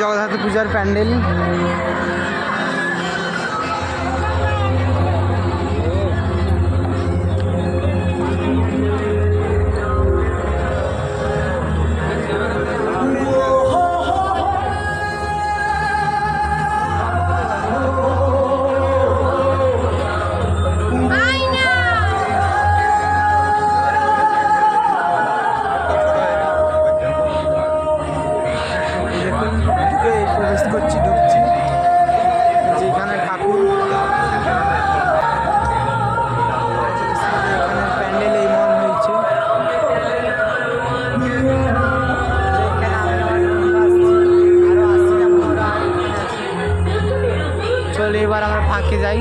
জগদ্ধাত্রী পূজার প্যান্ডেল। চলো এবার আমরা ফাঁকে যাই।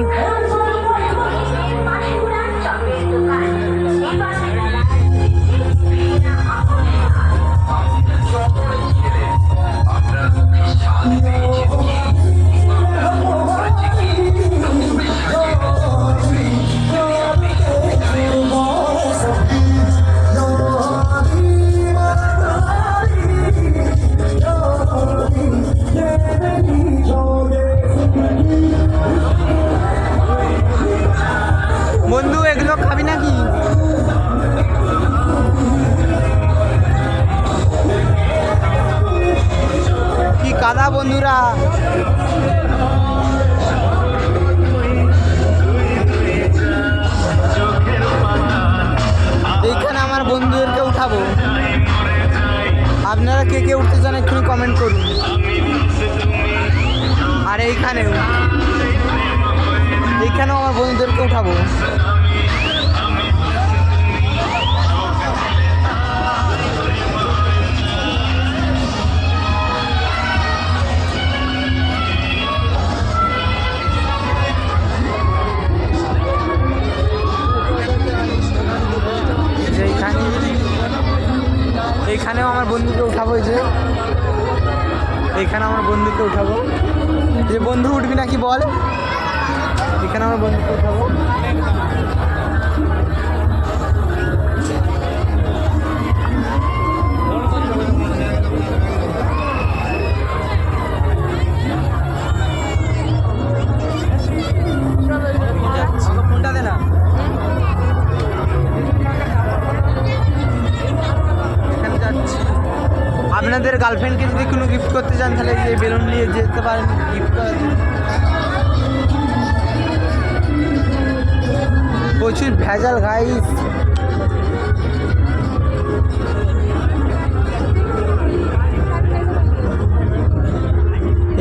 বন্ধু, এগুলো খাবি নাকি? কি কাদা বন্ধুরা? এইখানে আমার বন্ধুদেরকে উঠাবো। আপনারা কে কে উঠতে চান একটু কমেন্ট করুন। আর এইখানেও। এইখানেও আমার বন্ধুদেরকে উঠাবো। এইখানেও আমার বন্ধুকে উঠাবো যে। এইখানে আমার বন্ধুকে উঠাবো। যে বন্ধু উঠবি নাকি বল? এখানে আমার এখানে যাচ্ছি আপনাদের গার্লফ্রেন্ডকে যদি কোনো গিফট করতে চান, তাহলে এই বেলুন নিয়ে যেতে পারেন গিফট করার জন্য। প্রচুর ভেজাল গাইস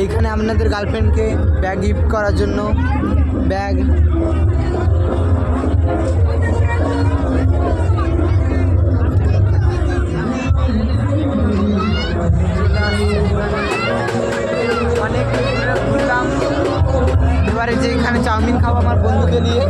এইখানে আপনাদের গার্লফ্রেন্ডকে ব্যাগ গিফট করার জন্য ব্যাগ অনেক ঘুরে ঘুরলাম। এবারে যে এখানে চাউমিন খাব আমার বন্ধুকে নিয়ে।